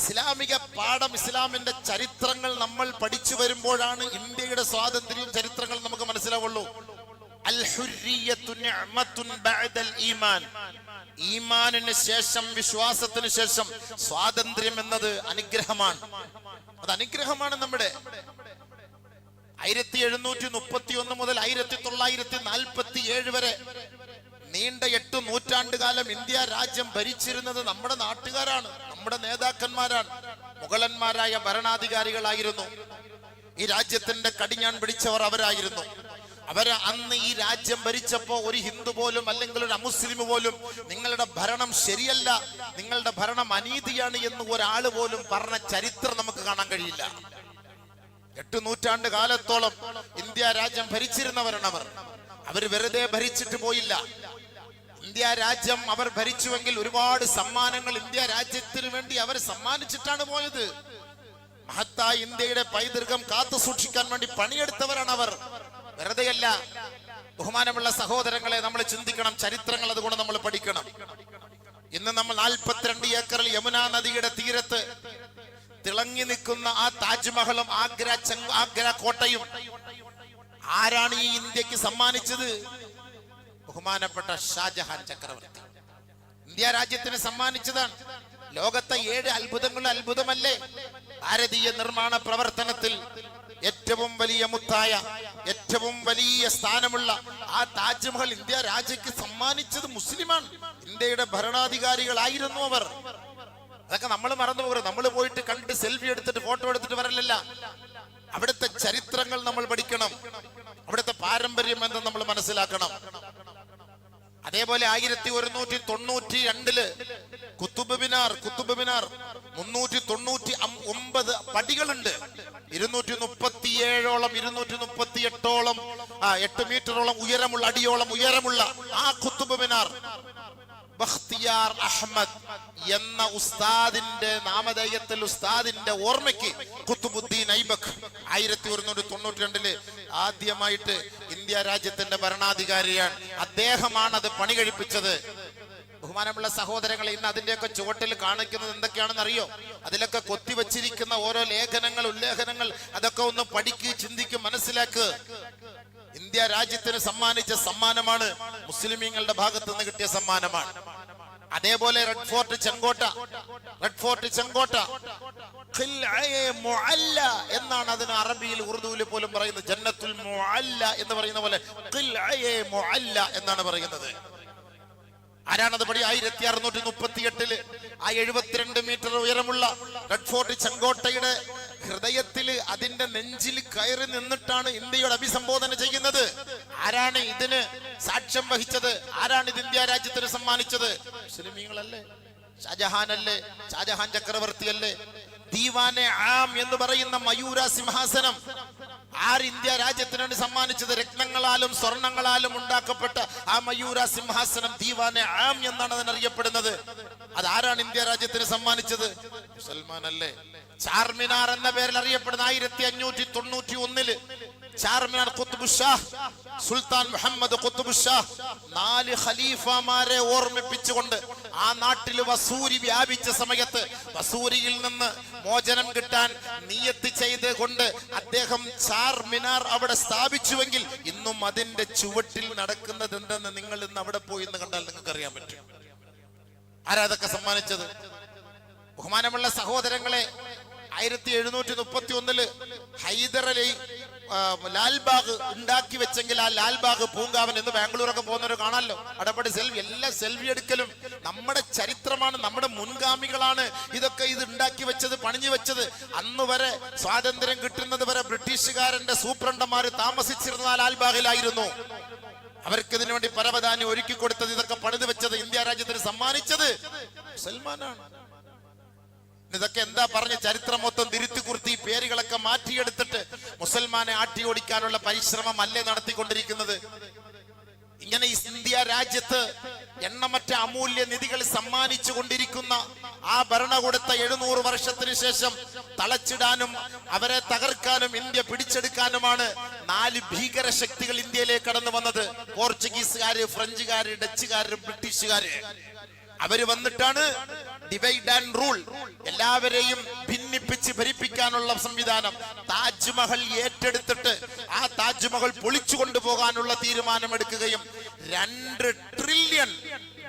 ഇസ്ലാമിക പാഠം ഇസ്ലാമിന്റെ ചരിത്രങ്ങൾ നമ്മൾ പഠിച്ചു വരുമ്പോഴാണ് ഇന്ത്യയുടെ സ്വാതന്ത്ര്യവും ചരിത്രങ്ങൾ നമുക്ക് മനസ്സിലാവുള്ളൂ. ഈമാനിന് ശേഷം വിശ്വാസത്തിന് ശേഷം സ്വാതന്ത്ര്യം എന്നത് അനുഗ്രഹമാണ്. അത് അനുഗ്രഹമാണ് നമ്മുടെ. ആയിരത്തി എഴുന്നൂറ്റി മുപ്പത്തി ഒന്ന് മുതൽ ആയിരത്തി തൊള്ളായിരത്തി നാൽപ്പത്തി ഏഴ് വരെ നീണ്ട എട്ട് നൂറ്റാണ്ട് കാലം ഇന്ത്യ രാജ്യം ഭരിച്ചിരുന്നത് നമ്മുടെ നാട്ടുകാരാണ്. നമ്മുടെ നേതാക്കന്മാരാണ്. മുഗളന്മാരായ ഭരണാധികാരികളായിരുന്നു. ഈ രാജ്യത്തിന്റെ കടിഞ്ഞാൻ പിടിച്ചവർ അവരായിരുന്നു. അവർ അന്ന് ഈ രാജ്യം ഭരിച്ചപ്പോ ഒരു ഹിന്ദു പോലും അല്ലെങ്കിൽ ഒരു അമുസ്ലിം പോലും നിങ്ങളുടെ ഭരണം ശരിയല്ല നിങ്ങളുടെ ഭരണം അനീതിയാണ് എന്ന് ഒരാൾ പോലും പറഞ്ഞ ചരിത്രം നമുക്ക് കാണാൻ കഴിയില്ല. എട്ട് നൂറ്റാണ്ട് കാലത്തോളം ഇന്ത്യ രാജ്യം ഭരിച്ചിരുന്നവരാണ് അവർ അവർ വെറുതെ ഭരിച്ചിട്ട് പോയില്ല. ഇന്ത്യ രാജ്യം അവർ ഭരിച്ചുവെങ്കിൽ ഒരുപാട് സമ്മാനങ്ങൾ ഇന്ത്യ രാജ്യത്തിന് വേണ്ടി അവർ സമ്മാനിച്ചിട്ടാണ് പോയത്. മഹത്തായ ഇന്ത്യയുടെ പൈതൃകം കാത്തു സൂക്ഷിക്കാൻ വേണ്ടി പണിയെടുത്തവരാണ് അവർ. വെറുതെയല്ല ബഹുമാനമുള്ള സഹോദരങ്ങളെ നമ്മൾ ചിന്തിക്കണം ചരിത്രങ്ങൾ അതുകൊണ്ട് നമ്മൾ പഠിക്കണം. ഇന്ന് നമ്മൾ നാൽപ്പത്തിരണ്ട് ഏക്കറിൽ യമുന നദിയുടെ തീരത്ത് തിളങ്ങി നിൽക്കുന്ന ആ താജ്മഹലും ആഗ്ര ആഗ്ര കോട്ടയും ആരാണ് ഈ ഇന്ത്യയ്ക്ക് സമ്മാനിച്ചത്? ബഹുമാനപ്പെട്ട ഷാജഹാൻ ചക്രവർത്തി. ഇന്ത്യ രാജ്യത്തിന് സമ്മാനിച്ചതാണ്. ലോകത്തെ ഏഴ് അത്ഭുതങ്ങൾ അത്ഭുതമല്ലേ? ഭാരതീയ നിർമ്മാണ പ്രവർത്തനത്തിൽ ഏറ്റവും വലിയ മുത്തായ ഏറ്റവും വലിയ സ്ഥാനമുള്ള ആ താജ്മഹൽ ഇന്ത്യ രാജ്യക്ക് സമ്മാനിച്ചത് മുസ്ലിമാണ്. ഇന്ത്യയുടെ ഭരണാധികാരികളായിരുന്നു അവർ. അതൊക്കെ നമ്മൾ മറന്നു പോകരുത്. നമ്മൾ പോയിട്ട് കണ്ട് സെൽഫി എടുത്തിട്ട് ഫോട്ടോ എടുത്തിട്ട് വരലല്ല. അവിടുത്തെ ചരിത്രങ്ങൾ നമ്മൾ പഠിക്കണം. അവിടുത്തെ പാരമ്പര്യം എന്ന് നമ്മൾ മനസ്സിലാക്കണം. അതേപോലെ ആയിരത്തി ഒരുന്നൂറ്റി തൊണ്ണൂറ്റി രണ്ടിൽ കുത്തുബ് മിനാർ കുത്തുബ് മിനാർ. മുന്നൂറ്റി തൊണ്ണൂറ്റി ഒമ്പത് പടികളുണ്ട്. ഇരുന്നൂറ്റി മുപ്പത്തിയേഴോളം ഇരുന്നൂറ്റി മുപ്പത്തി എട്ടോളം ആ എട്ട് മീറ്ററോളം ഉയരമുള്ള അടിയോളം ഉയരമുള്ള ആ കുത്തുബ് മിനാർ. ബഖ്തിയാർ അഹമ്മദ് എന്ന ഉസ്താദിന്റെ നാമധേയത്തിൽ ഉസ്താദിന്റെ ഓർമ്മയ്ക്ക് കുത്തുബുദ്ദീൻ ഐബക് ആയിരത്തി ഒരുന്നൂറ്റി തൊണ്ണൂറ്റി രണ്ടിൽ ആദ്യമായിട്ട് ഇന്ത്യ രാജ്യത്തിന്റെ ഭരണാധികാരിയാണ്. അദ്ദേഹമാണ് അത് പണി കഴിപ്പിച്ചത് ബഹുമാനമുള്ള സഹോദരങ്ങളെ ഇന്ന് അതിന്റെയൊക്കെ ചുവട്ടിൽ കാണിക്കുന്നത് എന്തൊക്കെയാണെന്ന് അറിയോ? അതിലൊക്കെ കൊത്തിവച്ചിരിക്കുന്ന ഓരോ ലേഖനങ്ങൾ ഉല്ലേഖനങ്ങൾ അതൊക്കെ ഒന്ന് പഠിക്ക് ചിന്തിക്ക് മനസ്സിലാക്ക്. ഇന്ത്യ രാജ്യത്തിന് സമ്മാനിച്ച സമ്മാനമാണ് മുസ്ലിമീങ്ങളുടെ ഭാഗത്ത് നിന്ന് കിട്ടിയ സമ്മാനമാണ്. അതേപോലെ റെഡ് ഫോർട്ട് ചെങ്കോട്ട റെഡ് ഫോർട്ട് ചെങ്കോട്ട. എന്നാണ് അതിന് അറബിയിൽ ഉറുദുവിൽ പോലും പറയുന്നത്. ജന്നത്തുൽ മുഅല്ല എന്ന് പറയുന്ന പോലെ ഖിൽഅയെ മുഅല്ല എന്നാണ് പറയുന്നത്. ആരാണത് പടി? ആയിരത്തി അറുന്നൂറ്റി മുപ്പത്തി എട്ടിൽ ആ എഴുപത്തിരണ്ട് മീറ്റർ ഉയരമുള്ള റെഡ് ഫോർട്ട് ചെങ്കോട്ടയുടെ ഹൃദയത്തിൽ അതിന്റെ നെഞ്ചിൽ കയറി നിന്നിട്ടാണ് ഇന്ത്യയോട് അഭിസംബോധന ചെയ്യുന്നത്. ആരാണ് ഇതിന് സാക്ഷ്യം വഹിച്ചത്? ആരാണ് ഇത് ഇന്ത്യ രാജ്യത്തിന് സമ്മാനിച്ചത്? മുസ്ലിമീങ്ങളല്ലേ? ഷാജഹാൻ അല്ലേ ഷാജഹാൻ ചക്രവർത്തി അല്ലേ ദീവാനെ ആം എന്ന് പറയുന്ന മയൂര സിംഹാസനം ആര് ഇന്ത്യ രാജ്യത്തിനാണ് സമ്മാനിച്ചത്? രത്നങ്ങളാലും സ്വർണങ്ങളാലും ഉണ്ടാക്കപ്പെട്ട ആ മയൂര സിംഹാസനം ദീവാനെ ആം എന്നാണ് അതിനറിയപ്പെടുന്നത്. അത് ആരാണ് ഇന്ത്യ രാജ്യത്തിന് സമ്മാനിച്ചത്? മുസൽമാൻ അല്ലേ? ചാർമിനാർ എന്ന പേരിൽ അറിയപ്പെടുന്ന ആയിരത്തി അഞ്ഞൂറ്റി തൊണ്ണൂറ്റി ഒന്നിൽ ചാർമിനാർ കുത്തുബുഷാ സുൽത്താൻ മുഹമ്മദ് കുത്തുബുഷാ നാല് ഖലീഫമാരെ ഓർമ്മിപ്പിച്ചുകൊണ്ട് ആ നാട്ടിൽ വസൂരി വ്യാപിച്ച സമയത്ത് വസൂരിയിൽ നിന്ന് മോചനം കിട്ടാൻ നിയത്ത് ചെയ്ത് കൊണ്ട് അദ്ദേഹം ചാർമിനാർ അവിടെ സ്ഥാപിച്ചുവെങ്കിൽ ഇന്നും അതിന്റെ ചുവട്ടിൽ നടക്കുന്നത് എന്തെന്ന് നിങ്ങൾ ഇന്ന് അവിടെ പോയി എന്ന് കണ്ടാൽ നിങ്ങൾക്ക് അറിയാൻ പറ്റും. ആരാ അതൊക്കെ സമ്മാനിച്ചത്? ബഹുമാനമുള്ള സഹോദരങ്ങളെ ആയിരത്തി എഴുന്നൂറ്റി മുപ്പത്തി ഒന്നിൽ ഹൈദരലി ആ, ലാൽബാഗ് ഉണ്ടാക്കി വെച്ചെങ്കിൽ ആ ലാൽബാഗ് പൂങ്കാവൻ എന്ന് ബാംഗ്ലൂരൊക്കെ പോകുന്നവർ കാണാമല്ലോ. അടപടി സെൽഫി എല്ലാ സെൽഫി എടുക്കലും നമ്മുടെ ചരിത്രമാണ് നമ്മുടെ മുൻഗാമികളാണ്. ഇതൊക്കെ ഇത് ഉണ്ടാക്കി വെച്ചത് പണിഞ്ഞു വെച്ചത്. അന്ന് വരെ സ്വാതന്ത്ര്യം കിട്ടുന്നത് വരെ ബ്രിട്ടീഷുകാരന്റെ സൂപ്രണ്ടന്മാർ താമസിച്ചിരുന്ന ലാൽബാഗിലായിരുന്നു. അവർക്ക് ഇതിനു വേണ്ടി പരവധാനി ഒരുക്കി കൊടുത്തത് ഇതൊക്കെ പണിത് വെച്ചത് ഇന്ത്യ രാജ്യത്തിന് സമ്മാനിച്ചത് സൽമാനാണ്. ഇതൊക്കെ എന്താ പറഞ്ഞ ചരിത്രം മൊത്തം തിരുത്തി കുർത്തി പേരുകളൊക്കെ മുസൽമാനെ ആട്ടി ഓടിക്കാനുള്ള പരിശ്രമം അല്ലേ നടത്തിക്കൊണ്ടിരിക്കുന്നത്? ഇങ്ങനെ ഇന്ത്യ രാജ്യത്ത് എണ്ണമറ്റ അമൂല്യ നിധികൾ സമ്മാനിച്ചു കൊണ്ടിരിക്കുന്ന ആ ഭരണകൂടത്തെ എഴുന്നൂറ് വർഷത്തിന് ശേഷം തളച്ചിടാനും അവരെ തകർക്കാനും ഇന്ത്യ പിടിച്ചെടുക്കാനുമാണ് നാല് ഭീകര ശക്തികൾ ഇന്ത്യയിലേക്ക് കടന്നു വന്നത്. പോർച്ചുഗീസുകാര് ഫ്രഞ്ചുകാര് ഡച്ചുകാര് ബ്രിട്ടീഷുകാര്. അവർ വന്നിട്ടാണ് ഡിവൈഡ് ആൻഡ് റൂൾ എല്ലാവരെയും ഭിന്നിപ്പിച്ച് ഭരിപ്പിക്കാനുള്ള സംവിധാനം താജ്മഹൽ ഏറ്റെടുത്തിട്ട് ആ താജ്മഹൽ പൊളിച്ചു കൊണ്ടുപോകാനുള്ള തീരുമാനമെടുക്കുകയും രണ്ട് ട്രില്യൺ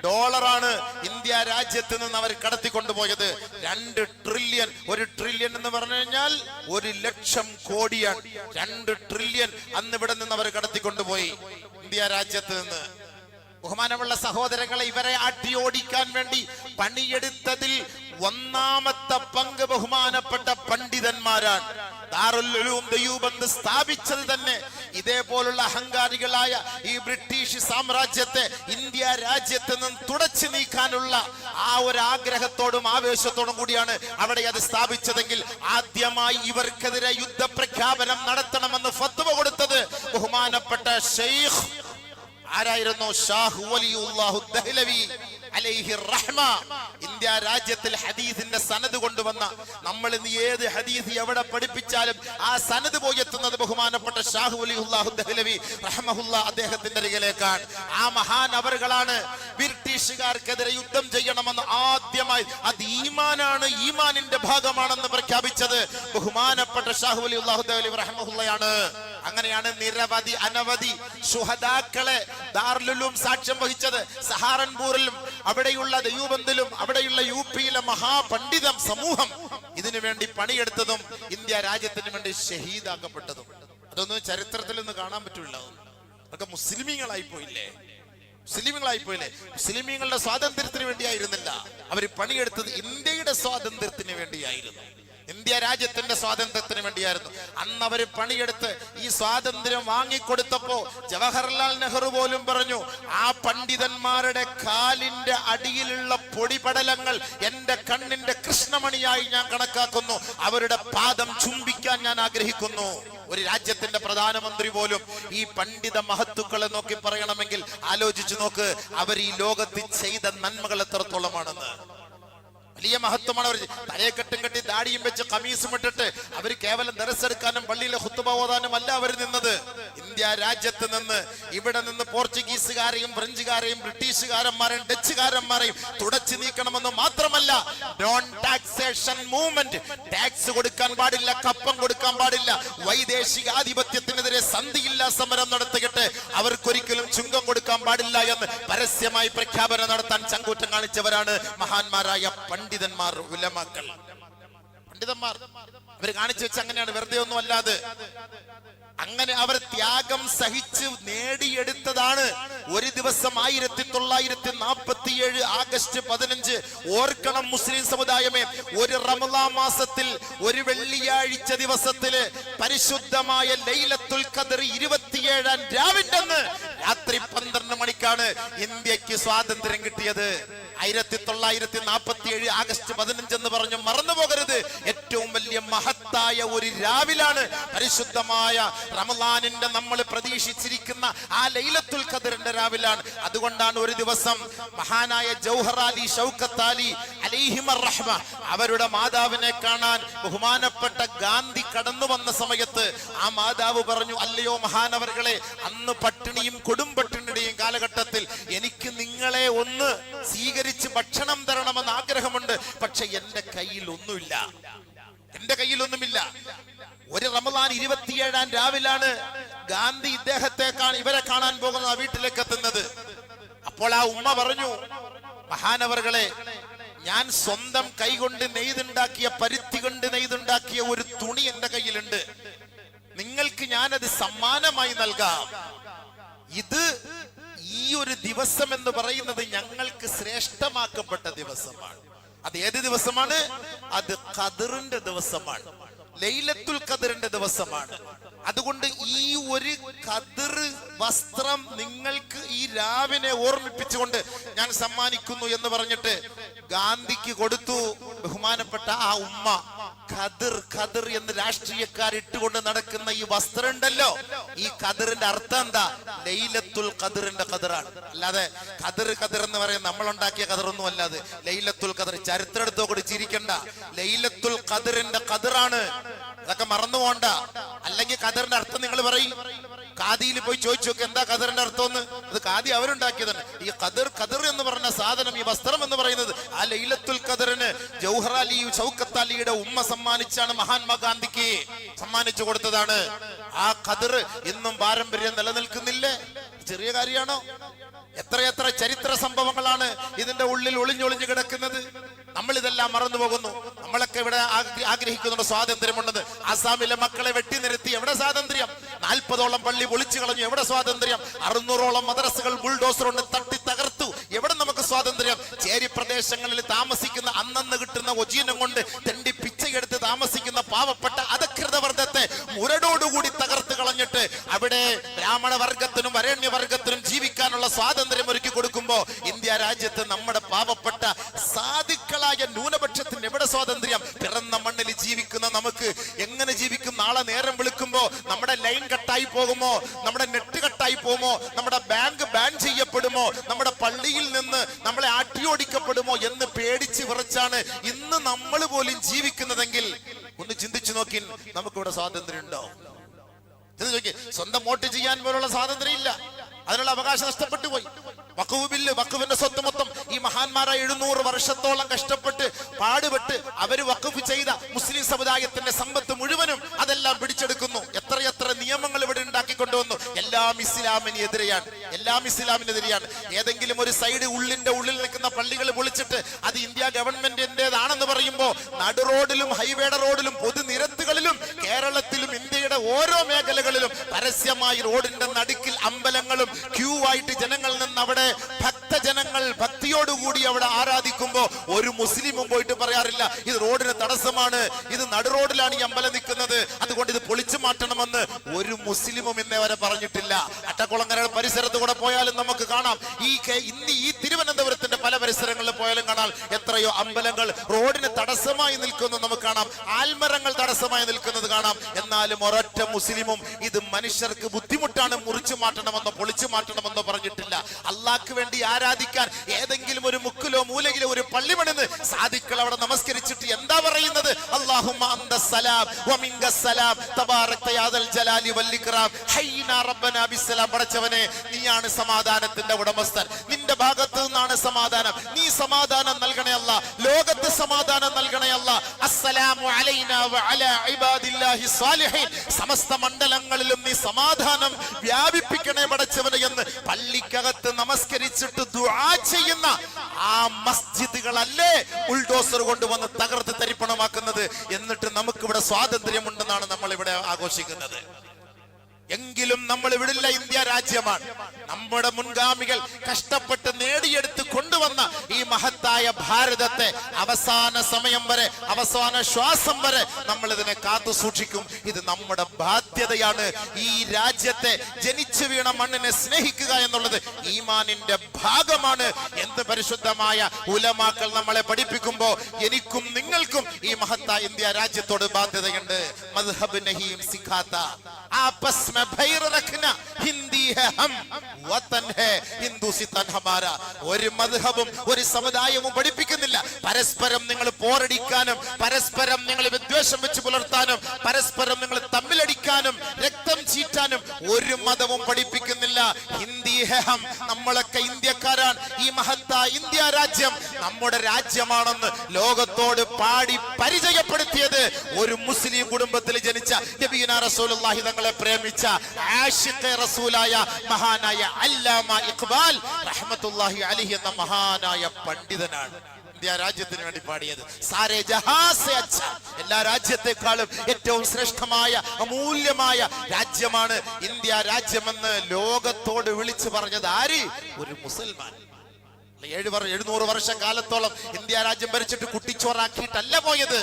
ഡോളറാണ് ഇന്ത്യ രാജ്യത്ത് നിന്ന് അവർ കടത്തിക്കൊണ്ടുപോയത്. രണ്ട് ട്രില്യൺ ഒരു ട്രില്യൺ എന്ന് പറഞ്ഞു കഴിഞ്ഞാൽ ഒരു ലക്ഷം കോടിയാണ്. രണ്ട് ട്രില്യൺ അന്ന് ഇവിടെ നിന്ന് അവർ കടത്തിക്കൊണ്ടുപോയി. ഇന്ത്യ രാജ്യത്ത് നിന്ന്. ബഹുമാനമുള്ള സഹോദരങ്ങളെ ഇവരെ അട്ടിയോടിക്കാൻ വേണ്ടി പണിയെടുത്തതിൽ ഒന്നാമത്തെ പങ്ക് ബഹുമാനപ്പെട്ട പണ്ഡിതന്മാരാണ്. ദയൂബന്ദ് സ്ഥാപിച്ചത് തന്നെ ഇതേപോലുള്ള അഹങ്കാരികളായ ഈ ബ്രിട്ടീഷ് സാമ്രാജ്യത്തെ ഇന്ത്യ രാജ്യത്ത് നിന്ന് തുടച്ചു നീക്കാനുള്ള ആ ഒരു ആഗ്രഹത്തോടും ആവേശത്തോടും കൂടിയാണ് അവിടെ അത് സ്ഥാപിച്ചതെങ്കിൽ ആദ്യമായി ഇവർക്കെതിരെ യുദ്ധപ്രഖ്യാപനം നടത്തണമെന്ന് ഫത്വ കൊടുത്തത് ബഹുമാനപ്പെട്ട ഷെയ്ഖ് ആരായിരുന്നു? ഷാഹു വലിയുല്ലാഹു ദഹ്ലവി അലൈഹി റഹ്മ. ഇന്ത്യ രാജ്യത്തിൽ ഹദീസിന്റെ സനദ് കൊണ്ടുവന്ന നമ്മൾ ഇന്ന് ഏത് ഹദീസ് എവിടെ പഠിപ്പിച്ചാലും ആ സനദ് പോയി എത്തുന്നത് ബഹുമാനപ്പെട്ട ഷാഹു വലിയുല്ലാഹു ദഹ്ലവി റഹ്മഹുല്ല അദ്ദേഹത്തിന്റെ അരികിലേക്കാണ്. ആ മഹാൻ അവറുകളാണ് ബ്രിട്ടീഷുകാർക്കെതിരെ യുദ്ധം ചെയ്യണമെന്ന് ആദ്യമായി അത് ഈമാനാണ് ഈമാനിന്റെ ഭാഗമാണെന്ന് പ്രഖ്യാപിച്ചത് ബഹുമാനപ്പെട്ട ഷാഹു വലിയുല്ലാഹു ദഹ്ലവി റഹ്മഹുല്ലയാണ്. അങ്ങനെയാണ് നിരവധി അനവധി സുഹദാക്കളെ ദാർലുലും സാക്ഷ്യം വഹിച്ചത്. സഹാറൻപൂരിലും അവിടെയുള്ള ദയൂബന്ദിലും അവിടെയുള്ള യു പിയിലെ മഹാപണ്ഡിതം സമൂഹം ഇതിനു വേണ്ടി പണിയെടുത്തതും ഇന്ത്യ രാജ്യത്തിന് വേണ്ടി ഷഹീദാക്കപ്പെട്ടതും. അതൊന്നും ചരിത്രത്തിൽ നിന്ന് കാണാൻ പറ്റില്ല. അതൊക്കെ മുസ്ലിമീങ്ങളായി പോയില്ലേ? മുസ്ലിമീങ്ങളായി പോയില്ലേ? മുസ്ലിമീങ്ങളുടെ സ്വാതന്ത്ര്യത്തിന് വേണ്ടിയായിരുന്നില്ല. അവർ പണിയെടുത്തത് ഇന്ത്യയുടെ സ്വാതന്ത്ര്യത്തിന് വേണ്ടിയായിരുന്നു. ഇന്ത്യ രാജ്യത്തിന്റെ സ്വാതന്ത്ര്യത്തിന് വേണ്ടിയായിരുന്നു. അന്ന് അവർ പണിയെടുത്ത് ഈ സ്വാതന്ത്ര്യം വാങ്ങിക്കൊടുത്തപ്പോ ജവഹർലാൽ നെഹ്റു പോലും പറഞ്ഞു ആ പണ്ഡിതന്മാരുടെ കാലിന്റെ അടിയിലുള്ള പൊടിപടലങ്ങൾ എന്റെ കണ്ണിന്റെ കൃഷ്ണമണിയായി ഞാൻ കണക്കാക്കുന്നു. അവരുടെ പാദം ചുംബിക്കാൻ ഞാൻ ആഗ്രഹിക്കുന്നു. ഒരു രാജ്യത്തിന്റെ പ്രധാനമന്ത്രി പോലും ഈ പണ്ഡിത മഹത്തുക്കളെ നോക്കി പറയണമെങ്കിൽ ആലോചിച്ചു നോക്ക് അവർ ഈ ലോകത്ത് ചെയ്ത നന്മകൾ എത്രത്തോളമാണെന്ന്. വലിയ മഹത്വമാണ് അവർ തലയെക്കെട്ടും കെട്ടി ദാടിയും വെച്ച് കമീസും ഇട്ടിട്ട് അവർ കേവലം ദരസെടുക്കാനും പള്ളിയിലെ ഹുത്തുബ ഓതാനും അല്ല അവർ നിന്നത്. ഇന്ത്യ രാജ്യത്ത് നിന്ന് ഇവിടെ നിന്ന് പോർച്ചുഗീസുകാരെയും ഫ്രഞ്ചുകാരെയും ബ്രിട്ടീഷുകാരന്മാരെയും ഡച്ചുകാരന്മാരെയും തുടച്ചു നീക്കണമെന്ന് മാത്രമല്ല നോൺ ടാക്സേഷൻ മൂവ്മെന്റ് ടാക്സ് കൊടുക്കാൻ പാടില്ല കപ്പം കൊടുക്കാൻ പാടില്ല വൈദേശിക ആധിപത്യത്തിനെതിരെ സന്ധിയില്ല സമരം നടത്തിയിട്ട് അവർക്കൊരിക്കലും ചുങ്കം കൊടുക്കാൻ പാടില്ല എന്ന് പരസ്യമായി പ്രഖ്യാപനം നടത്താൻ ചങ്കൂറ്റം കാണിച്ചവരാണ് മഹാന്മാരായ പണ്ഡിതന്മാർ ഉലമാക്കൾ. പണ്ഡിതന്മാർ അവർ കാണിച്ചു വെച്ച് അങ്ങനെയാണ് വെറുതെ ഒന്നും അല്ലാതെ. അങ്ങനെ അവർ ത്യാഗം സഹിച്ച് നേടിയെടുത്തതാണ്. ഒരു ദിവസം ആയിരത്തി തൊള്ളായിരത്തി നാൽപ്പത്തി ഏഴ് ആഗസ്റ്റ് പതിനഞ്ച് ഓർക്കണം മുസ്ലിം സമുദായമേ ഒരു റമദാ മാസത്തിൽ ഒരു വെള്ളിയാഴ്ച ദിവസത്തിൽ പരിശുദ്ധമായ ലൈലത്തുൽ ഖദർ ഇരുപത്തിയേഴാം രാവിലെ രാത്രി പന്ത്രണ്ട് മണിക്കാണ് ഇന്ത്യയ്ക്ക് സ്വാതന്ത്ര്യം കിട്ടിയത്. ആയിരത്തി തൊള്ളായിരത്തി നാൽപ്പത്തി ഏഴ് ആഗസ്റ്റ് പതിനഞ്ച് എന്ന് പറഞ്ഞു മറന്നു പോകരുത് ഏറ്റവും വലിയ മഹത്തായ ഒരു രാവിലാണ് പരിശുദ്ധമായ റമലാനിന്റെ നമ്മൾ പ്രതീക്ഷിച്ചിരിക്കുന്ന ആ ലൈലത്തുൽ ഖദറിന്റെ രാവിലാണ്. അതുകൊണ്ടാണ് ഒരു ദിവസം മഹാനായ ജൗഹർ അലി ഷൗക്കത്ത് അലി അലൈഹിമർ റഹ്മ അവരുടെ മാതാവിനെ കാണാൻ ബഹുമാനപ്പെട്ട ഗാന്ധി കടന്നു വന്ന സമയത്ത് ആ മാതാവ് പറഞ്ഞു അല്ലയോ മഹാനവറുകളെ അന്ന് പട്ടിണിയും കൊടുമ്പട്ടിണിയുടെയും പക്ഷെ എന്റെ കയ്യിൽ ഒന്നുമില്ല എന്റെ കയ്യിൽ ഒന്നുമില്ല ഒരു റമദാൻ ഇരുപത്തിയേഴാം രാവിലാണ് ഗാന്ധി ഇദ്ദേഹത്തെ ഇവരെ കാണാൻ പോകുന്ന ആ വീട്ടിലേക്ക് എത്തുന്നത്. അപ്പോൾ ആ ഉമ്മ പറഞ്ഞു മഹാനവറുകളെ ഞാൻ സ്വന്തം കൈകൊണ്ട് നെയ്തുണ്ടാക്കിയ പരുത്തി കൊണ്ട് നെയ്തുണ്ടാക്കിയ ഒരു തുണി എന്റെ കയ്യിലുണ്ട്. നിങ്ങൾക്ക് ഞാനത് സമ്മാനമായി നൽകാം. ഇത് ഈ ഒരു ദിവസം എന്ന് പറയുന്നത് ഞങ്ങൾക്ക് ശ്രേഷ്ഠമാക്കപ്പെട്ട ദിവസമാണ്. അത് ഏത് ദിവസമാണ്? അത് ഖദറിന്റെ ദിവസമാണ്. ലൈലത്തുൽ ഖദറിന്റെ ദിവസമാണ്. അതുകൊണ്ട് ഈ ഒരു കതിർ വസ്ത്രം നിങ്ങൾക്ക് ഈ രാവിനെ ഓർമ്മിപ്പിച്ചുകൊണ്ട് ഞാൻ സമ്മാനിക്കുന്നു എന്ന് പറഞ്ഞിട്ട് ഗാന്ധിക്ക് കൊടുത്തു. ബഹുമാനപ്പെട്ട ആ ഉമ്മ ഖദർ ഖദർ എന്ന് രാഷ്ട്രീയക്കാർ ഇട്ടുകൊണ്ട് നടക്കുന്ന ഈ വസ്ത്രം ഉണ്ടല്ലോ ഈ ഖദറിന്റെ അർത്ഥം എന്താ? ലൈലത്തുൽ ഖദറിന്റെ ഖദറാണ്. അല്ലാതെ ഖദർ ഖദർ എന്ന് പറയുന്നത് നമ്മൾ ഉണ്ടാക്കിയ അല്ലാതെ. ലൈലത്തുൽ ഖദർ ചരിത്രം എടുത്തോ കൂടി ചിരിക്കണ്ട. ലൈലത്തുൽ ഖദറിന്റെ ഖദറാണ്. അതൊക്കെ മറന്നു പോണ്ട. അല്ലെങ്കിൽ ഖദറിന്റെ അർത്ഥം നിങ്ങൾ പറയും. കാതിയിൽ പോയി ചോദിച്ചു നോക്ക് എന്താ ഖദറിന്റെ അർത്ഥം എന്ന് അത് കാതി അവരുണ്ടാക്കിയതാണ്. ഈ ഖദർ ഖദർ എന്ന് പറഞ്ഞ സാധനം ഈ വസ്ത്രം എന്ന് പറയുന്നത് ആ ലൈലത്തുൽ ഖദറിന് ഷൗക്കത്ത് അലിയുടെ ഉമ്മ സമ്മാനിച്ചാണ് മഹാത്മാഗാന്ധിക്ക് സമ്മാനിച്ചു കൊടുത്തതാണ്. ആ ഖദർ ഇന്നും പാരമ്പര്യം നിലനിൽക്കുന്നില്ലേ. ചെറിയ കാര്യമാണോ? എത്രയെത്ര ചരിത്ര സംഭവങ്ങളാണ് ഇതിന്റെ ഉള്ളിൽ ഒളിഞ്ഞൊളിഞ്ഞു കിടക്കുന്നത്? നമ്മൾ ഇതെല്ലാം മറന്നു പോകുന്നു. നമ്മളൊക്കെ ഇവിടെ ആഗ്ര- ആഗ്രഹിക്കുന്നുണ്ട് സ്വാതന്ത്ര്യമുണ്ടെന്ന് ആസാമിലെ മക്കളെ വെട്ടി നിരത്തി എവിടെ സ്വാതന്ത്ര്യം? നാൽപ്പതോളം പള്ളി പൊളിച്ചു കളഞ്ഞു എവിടെ സ്വാതന്ത്ര്യം? അറുന്നൂറോളം മദ്രസകൾ ബുൾഡോസർ കൊണ്ട് തട്ടി തകർത്തു. എവിടെ നമുക്ക് സ്വാതന്ത്ര്യം? ചേരി പ്രദേശങ്ങളിൽ താമസിക്കുന്ന അന്നന്ന് കിട്ടുന്ന ഒജീനം കൊണ്ട് തെണ്ടി പിച്ചയെടുത്ത് താമസിക്കുന്ന പാവപ്പെട്ട അധകൃത മുരടോടുകൂടി തകർത്ത് കളഞ്ഞിട്ട് അവിടെ ബ്രാഹ്മണ വർഗത്തിനും വരേണ്യ വർഗത്തിനും ജീവിക്കാനുള്ള സ്വാതന്ത്ര്യം ഒരുക്കി കൊടുക്കുമ്പോ ഇന്ത്യ രാജ്യത്ത് നമ്മുടെ പാവപ്പെട്ട സാധുക്കളായ ന്യൂനപക്ഷത്തിന് എവിടെ സ്വാതന്ത്ര്യം? പിറന്ന മണ്ണിൽ ജീവിക്കുന്ന നമുക്ക് എങ്ങനെ ജീവിക്കും? നാളെ നേരം വിളിക്കുമ്പോ നമ്മുടെ ലൈൻ കട്ടായി പോകുമോ? നമ്മുടെ നെറ്റ് കട്ടായി പോകുമോ? നമ്മുടെ ബാങ്ക് ബാൻ ചെയ്യപ്പെടുമോ? നമ്മുടെ പള്ളിയിൽ നിന്ന് നമ്മളെ ആട്ടിയോടിക്കപ്പെടുമോ എന്ന് പേടിച്ച് വിറച്ചാണ് ഇന്ന് നമ്മൾ പോലും ജീവിക്കുന്നതെങ്കിൽ ഒന്ന് ചിന്തിച്ചു നോക്കി നമുക്കിവിടെ സ്വാതന്ത്ര്യം ഉണ്ടോ സ്വന്തം വോട്ട് ചെയ്യാൻ പോലുള്ള സ്വാതന്ത്ര്യം ഇല്ല. അതിനുള്ള അവകാശം നഷ്ടപ്പെട്ടു പോയി. വക്കുവിൽ വഖഫിന്റെ സ്വത്ത് മൊത്തം ഈ മഹാന്മാരായ എഴുന്നൂറ് വർഷത്തോളം കഷ്ടപ്പെട്ട് പാടുപെട്ട് അവർ വഖഫ് ചെയ്ത മുസ്ലിം സമുദായത്തിന്റെ സമ്പത്ത് മുഴുവനും അതെല്ലാം പിടിച്ചെടുക്കുന്നു. എത്രയെത്ര നിയമങ്ങൾ ഇവിടെ ഉണ്ടാക്കി കൊണ്ടുവന്നു എല്ലാം ഇസ്ലാമിന് എതിരെയാണ് എല്ലാം ഇസ്ലാമിനെതിരെയാണ്. ഏതെങ്കിലും ഒരു സൈഡ് ഉള്ളിന്റെ ഉള്ളിൽ നിൽക്കുന്ന പള്ളികൾ വിളിച്ചിട്ട് അത് ഇന്ത്യ ഗവൺമെന്റിന്റേതാണെന്ന് പറയുമ്പോൾ നടു റോഡിലും ഹൈവേയുടെ റോഡിലും പൊതുനിരത്തുകളിലും കേരളത്തിലും ഇന്ത്യയുടെ ഓരോ മേഖലകളിലും പരസ്യമായി റോഡിന്റെ നടുക്കിൽ അമ്പലങ്ങളും ക്യൂ ആയിട്ട് ജനങ്ങൾ നിന്ന് അവിടെ ഭക്തജനങ്ങൾ ഭക്തിയോടുകൂടി അവിടെ ആരാധിക്കുമ്പോൾ ഒരു മുസ്ലിമും പോയിട്ട് പറയാറില്ല ഇത് റോഡിന് തടസ്സമാണ് ഇത് നടു റോഡിലാണ് ഈ അമ്പലം നിൽക്കുന്നത് അതുകൊണ്ട് ഇത് പൊളിച്ചു മാറ്റണമെന്ന് ഒരു മുസ്ലിമും ഇന്നേ വരെ പറഞ്ഞിട്ടില്ല. അട്ടക്കുളങ്ങരയുടെ പരിസരത്ത് കൂടെ പോയാലും നമുക്ക് കാണാം. ഈ ഇന്ന് ഈ തിരുവനന്തപുരത്തിന്റെ പല പരിസരങ്ങളിൽ പോയാലും കാണാം. എത്രയോ അമ്പലങ്ങൾ റോഡിന് തടസ്സമായി നിൽക്കുന്നു. നമുക്ക് കാണാം. ആൽമരങ്ങൾ തടസ്സമായി നിൽക്കുന്നത് കാണാം. എന്നാലും ഒരൊറ്റ മുസ്ലിമും ഇത് മനുഷ്യർക്ക് ബുദ്ധിമുട്ടാണ്. മുറിച്ചു മാറ്റണമെന്നോ പൊളിച്ചു മാറ്റണമെന്നോ പറഞ്ഞിട്ടില്ല. അള്ളാക്ക് വേണ്ടി ആരാധിക്കാൻ ഏതെങ്കിലും ഒരു മുക്കിലോ മൂലയിലോ ഒരു പള്ളി പണിന്ന് സാധിക്കൾ അവിടെ നമസ്കരിച്ചിട്ട് എന്താ പറയുന്നത്? അന്ത സലാം വമിങ്ക സലാം. ജലാലി ബിസ്സലാം നീയാണ് സമാധാനത്തിന്റെ ഉടമസ്ഥൻ. നിന്റെ ഭാഗത്ത് നിന്നാണ് സമാധാനം. നീ സമാധാനം നൽകണേ അല്ല ലോകത്ത് സമാധാനം നൽകണേ അല്ല അസ്സലാമു അലൈനാ വഅലാ ഇബാദില്ലാഹി സ്വാലിഹീൻ സമസ്ത മണ്ഡലങ്ങളിലും നീ സമാധാനം വ്യാപിപ്പിക്കണേ പടച്ചവനെ എന്ന് പള്ളിക്കകത്ത് നമസ്കരിച്ചിട്ട് ദുആ ചെയ്യുന്ന ആ മസ്ജിദുകളല്ലേ ബുൾഡോസർ കൊണ്ടുവന്ന് തകർത്ത് തരിപ്പണമാക്കുന്നത്. എന്നിട്ട് നമുക്കിവിടെ സ്വാതന്ത്ര്യമുണ്ടെന്നാണ് നമ്മൾ ഇവിടെ ആഘോഷിക്കുന്നത്. എങ്കിലും നമ്മൾ ഇവിടില്ല ഇന്ത്യ രാജ്യമാണ്. നമ്മുടെ മുൻഗാമികൾ കഷ്ടപ്പെട്ട് നേടിയെടുത്ത് കൊണ്ടുവന്ന ഈ മഹത്തായ ഭാരതത്തെ അവസാന സമയം വരെ അവസാന ശ്വാസം വരെ നമ്മൾ ഇതിനെ കാത്തു സൂക്ഷിക്കും. ഇത് നമ്മുടെ ബാധ്യതയാണ്. ഈ രാജ്യത്തെ ജനിച്ചു വീണ മണ്ണിനെ സ്നേഹിക്കുക എന്നുള്ളത് ഈമാനിന്റെ ഭാഗമാണ്. എന്ത് പരിശുദ്ധമായ ഉലമാക്കൾ നമ്മളെ പഠിപ്പിക്കുമ്പോൾ എനിക്കും നിങ്ങൾക്കും ഈ മഹത്തായ ഇന്ത്യ രാജ്യത്തോട് ബാധ്യതയുണ്ട്. മദ്ഹബ് നഹീം സിഖാത്ത. ആ പസ്മ ഭൈറക്കുന്ന ഹിന്ദ ഹിന്ദുസിത്താൻ ഹമാര ഒരു മദ്ഹബും ഒരു സമുദായവും പഠിപ്പിക്കുന്നില്ല. പരസ്പരം നിങ്ങൾ പോരടിക്കാനും പരസ്പരം നിങ്ങൾ വിദ്വേഷം വെച്ച് പുലർത്താനും പരസ്പരം നിങ്ങൾ തമ്മിലടിക്കാനും രക്തം ചീറ്റാനും ഒരു മതവും പഠിപ്പിക്കുന്നില്ല. ഹിന്ദി ഹെഹം. നമ്മളൊക്കെ ഇന്ത്യക്കാരാണ്. ഈ മഹത്ത ഇന്ത്യ രാജ്യം നമ്മുടെ രാജ്യമാണെന്ന് ലോകത്തോട് പാടി പരിചയപ്പെടുത്തിയത് ഒരു മുസ്ലിം കുടുംബത്തിൽ ജനിച്ച നബീന റസൂലുള്ളാഹി തങ്ങളെ പ്രേമിച്ച ആഷിഖെ റസൂലായ മഹാനായ അല്ലാമ ഇഖ്ബാൽ റഹ്മത്തുല്ലാഹി അലൈഹി എന്ന മഹാനായ പണ്ഡിതനാണ്. ഇന്ത്യ രാജ്യത്തിന് വേണ്ടി പാടിയത്. സാരേ ജഹാസെ അച്ഛ. എല്ലാ രാജ്യത്തെക്കാളും ഏറ്റവും ശ്രേഷ്ഠമായ അമൂല്യമായ രാജ്യമാണ് ഇന്ത്യ രാജ്യമെന്ന് ലോകത്തോട് വിളിച്ചു പറഞ്ഞത് ആര്? ഒരു മുസൽമാൻ. ഏഴ് എഴുന്നൂറ് വർഷ കാലത്തോളം ഇന്ത്യ രാജ്യം ഭരിച്ചിട്ട് കുട്ടിച്ചോറാക്കിയിട്ടല്ല പോയത്.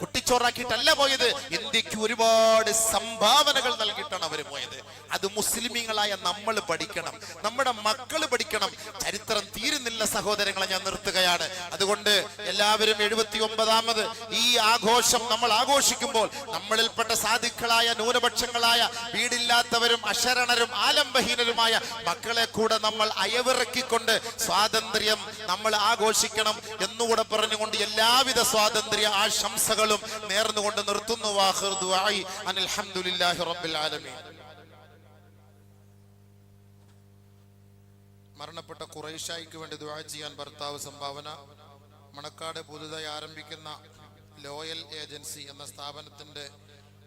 കുട്ടിച്ചോറാക്കിയിട്ടല്ല പോയത്. ഇന്ത്യയ്ക്ക് ഒരുപാട് സംഭാവനകൾ നൽകിയിട്ടാണ് അവർ പോയത്. അത് മുസ്ലിമീങ്ങളായ നമ്മൾ പഠിക്കണം. നമ്മുടെ മക്കൾ പഠിക്കണം. ചരിത്രം തീരുന്നില്ല സഹോദരങ്ങളെ ഞാൻ നിർത്തുകയാണ്. അതുകൊണ്ട് എല്ലാവരും എഴുപത്തി ഒമ്പതാമത് ഈ ആഘോഷം നമ്മൾ ആഘോഷിക്കുമ്പോൾ നമ്മളിൽപ്പെട്ട സാധുക്കളായ ന്യൂനപക്ഷങ്ങളായ വീടില്ലാത്തവരും അശരണരും ആലംബഹീനരുമായ മക്കളെ കൂടെ നമ്മൾ അയവിറക്കിക്കൊണ്ട് സ്വാതന്ത്ര്യം നമ്മൾ ആഘോഷിക്കണം എന്നുകൂടെ പറഞ്ഞുകൊണ്ട് എല്ലാവിധ സ്വാതന്ത്ര്യ അവസ്ഥകളും നേർന്നുകൊണ്ട് നിർത്തുന്നു. മരണപ്പെട്ട കുറേശായിക്ക് വേണ്ടി ദുആ ചെയ്യാൻ ഭർത്താവ് സംഭാവന. മണക്കാട് പുതുതായി ആരംഭിക്കുന്ന ലോയൽ ഏജൻസി എന്ന സ്ഥാപനത്തിന്റെ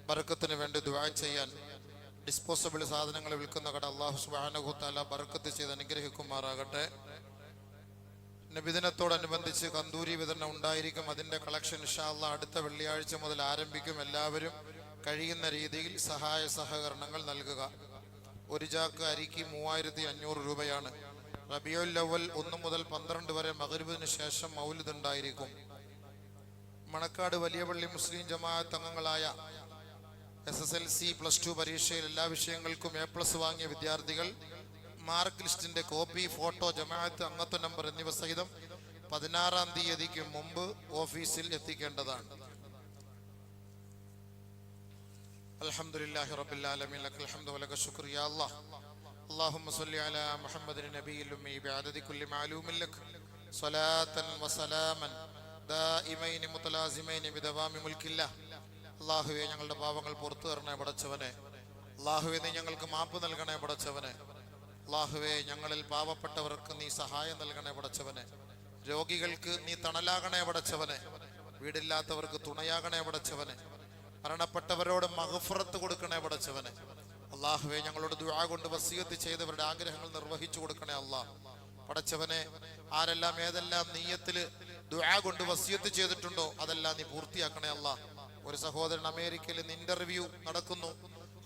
ബർക്കത്തിന് വേണ്ടി ദുആ ചെയ്യാൻ ഡിസ്പോസബിൾ സാധനങ്ങൾ വിൽക്കുന്ന കട അള്ളാഹു സുബാനഹുത്താല ബർക്കത്ത് ചെയ്ത് അനുഗ്രഹിക്കുമാറാകട്ടെ. നബിദിനത്തോടനുബന്ധിച്ച് കന്തൂരി വിതരണം ഉണ്ടായിരിക്കും. അതിന്റെ കളക്ഷൻ ഇഷാള്ള അടുത്ത വെള്ളിയാഴ്ച മുതൽ ആരംഭിക്കും. എല്ലാവരും കഴിയുന്ന രീതിയിൽ സഹായ സഹകരണങ്ങൾ നൽകുക. ഒരു ചാക്ക് അരിക്ക് മൂവായിരത്തി അഞ്ഞൂറ് രൂപയാണ്. റബിയുൽ ലവൽ ഒന്ന് മുതൽ പന്ത്രണ്ട് വരെ മകരുവിന് ശേഷം മൗലിദ് ഉണ്ടായിരിക്കും. മണക്കാട് വലിയ പള്ളി മുസ്ലിം ജമാഅത്ത് അംഗങ്ങളായ S S L C plus two പരീക്ഷയിൽ എല്ലാ വിഷയങ്ങൾക്കും എ പ്ലസ് വാങ്ങിയ വിദ്യാർത്ഥികൾ മാർക്ക് ലിസ്റ്റിന്റെ കോപ്പി ഫോട്ടോ ജമാഅത്ത് അംഗത്വ നമ്പർ എന്നിവ സഹിതം പതിനാറാം തീയതിക്ക് മുമ്പ് ഓഫീസിൽ എത്തിക്കേണ്ടതാണ് അൽഹംദുലില്ലാഹി റബ്ബിൽ ആലമീൻ ലക്കൽ ഹംദു വലക ശുക്ർ യാ അല്ലാഹ് اللهم صل على محمد النبي الأمي بعدد كل معلوم لك صلاة وسلاما دائمين متلازمين بدوام ملك الله അള്ളാഹുവെ ഞങ്ങളുടെ പാവങ്ങൾ പുറത്തു തരണേ പടച്ചവനെ അള്ളാഹുവെ നീ ഞങ്ങൾക്ക് മാപ്പ് നൽകണേ പടച്ചവനെ അള്ളാഹുവെ ഞങ്ങളിൽ പാവപ്പെട്ടവർക്ക് നീ സഹായം നൽകണേ പടച്ചവനെ. രോഗികൾക്ക് നീ തണലാകണേ പടച്ചവനെ. വീടില്ലാത്തവർക്ക് തുണയാകണേ പടച്ചവനെ. മരണപ്പെട്ടവരോട് മഹഫുറത്ത് കൊടുക്കണേ പടച്ചവനെ. അള്ളാഹുവെ ഞങ്ങളോട് ദുആ കൊണ്ട് വസീയത്ത് ചെയ്തവരുടെ ആഗ്രഹങ്ങൾ നിർവഹിച്ചു കൊടുക്കണേ അള്ളാഹ് പടച്ചവനെ ആരെല്ലാം ഏതെല്ലാം നീയത്തിൽ ദുആ കൊണ്ട് വസീയത്ത് ചെയ്തിട്ടുണ്ടോ അതെല്ലാം നീ പൂർത്തിയാക്കണേ അള്ളാഹ് ഒരു സഹോദരൻ അമേരിക്കയിൽ ഇന്റർവ്യൂ നടക്കുന്നു.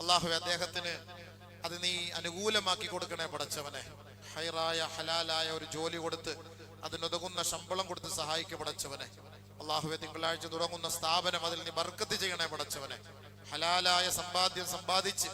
അള്ളാഹുവെ അദ്ദേഹത്തിന് അത് നീ അനുകൂലമാക്കി കൊടുക്കണേ പടച്ചവനെ. ഹൈറായ ഹലാലായ ഒരു ജോലി കൊടുത്ത് അതിനുതകുന്ന ശമ്പളം കൊടുത്ത് സഹായിക്കുക പടച്ചവനെ. അള്ളാഹുവെ തിങ്കളാഴ്ച തുടങ്ങുന്ന സ്ഥാപനം അതിൽ നീ ബർക്കത്ത് ചെയ്യണേ പടച്ചവനെ. ഹലാലായ സമ്പാദ്യം സമ്പാദിച്ച്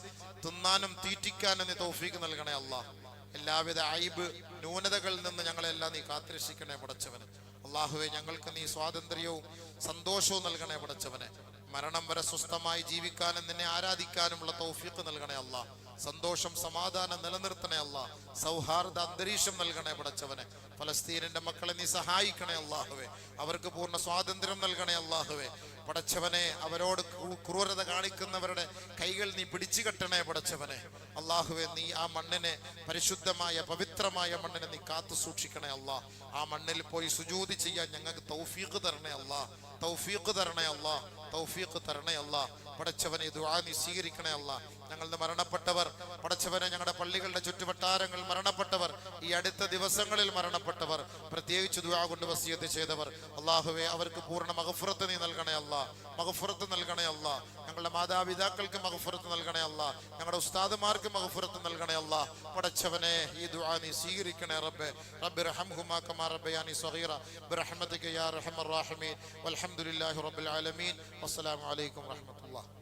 തിന്നാനും തീറ്റിക്കാനും നീ തൗഫീക്ക് നൽകണേ അള്ളാഹ് എല്ലാവിധ അയിബ് ന്യൂനതകളിൽ നിന്ന് ഞങ്ങളെല്ലാം നീ കാത്തിരക്ഷിക്കണേ പടച്ചവനെ. അള്ളാഹുവെ ഞങ്ങൾക്ക് നീ സ്വാതന്ത്ര്യവും സന്തോഷവും നൽകണേ പടച്ചവനെ. മരണം വരെ സ്വസ്ഥമായി ജീവിക്കാനും നിന്നെ ആരാധിക്കാനുമുള്ള തൗഫീക്ക് നൽകണേ അല്ലാ സന്തോഷം സമാധാനം നിലനിർത്തണേ അല്ല. സൗഹാർദ്ദ അന്തരീക്ഷം നൽകണേ പടച്ചവനെ. ഫലസ്തീനിന്റെ മക്കളെ നീ സഹായിക്കണേ അള്ളാഹുവെ അവർക്ക് പൂർണ സ്വാതന്ത്ര്യം നൽകണേ അള്ളാഹുവെ പടച്ചവനെ അവരോട് ക്രൂരത കാണിക്കുന്നവരുടെ കൈകൾ നീ പിടിച്ചു കെട്ടണേ പടച്ചവനെ. അള്ളാഹുവെ നീ ആ മണ്ണിനെ പരിശുദ്ധമായ പവിത്രമായ മണ്ണിനെ നീ കാത്തു സൂക്ഷിക്കണേ അല്ലാ. ആ മണ്ണിൽ പോയി സുജൂതി ചെയ്യാൻ ഞങ്ങൾക്ക് തൗഫീഖ് തരണേ അല്ലാ. തൗഫീഖ് തരണേ അല്ലാ. തൗഫീഖ് തരണേ അല്ലാ. പടച്ചവനെ ദുആ നീ സ്വീകരിക്കണേ അല്ലാ. ഞങ്ങളുടെ മരണപ്പെട്ടവർ പടച്ചവനെ ഞങ്ങളുടെ പള്ളികളുടെ ചുറ്റുവട്ടാരങ്ങൾ മരണപ്പെട്ടവർ ഈ അടുത്ത ദിവസങ്ങളിൽ മരണപ്പെട്ടവർ പ്രത്യേകിച്ച് ദുവാ കൊണ്ട് വസിയത്ത് ചെയ്തവർ അള്ളാഹുവെ അവർക്ക് പൂർണ മഹഫുറത്ത് നീ നൽകണേ അല്ല. മഹഫുറത്ത് നൽകണേ അല്ല. ഞങ്ങളുടെ മാതാപിതാക്കൾക്ക് മഹഫുറത്ത് നൽകണേ അല്ല. ഞങ്ങളുടെ ഉസ്താദുമാർക്ക് മഹഫുറത്ത് നൽകണേ അല്ല. പടച്ചവനെ ഈ ദുആ നീ സ്വീകരിക്കണേ റബ്ബെ. റബ്ബി റഹംഹുമാ കമാ റബ്ബയാനി സഗീറ. ബിറഹ്മതിക യാ അർഹമർ റഹീം വൽഹംദുലില്ലാഹി റബ്ബിൽ ആലമീൻ. വസ്സലാമു അലൈക്കും വറഹ്മത്തുള്ളാഹി.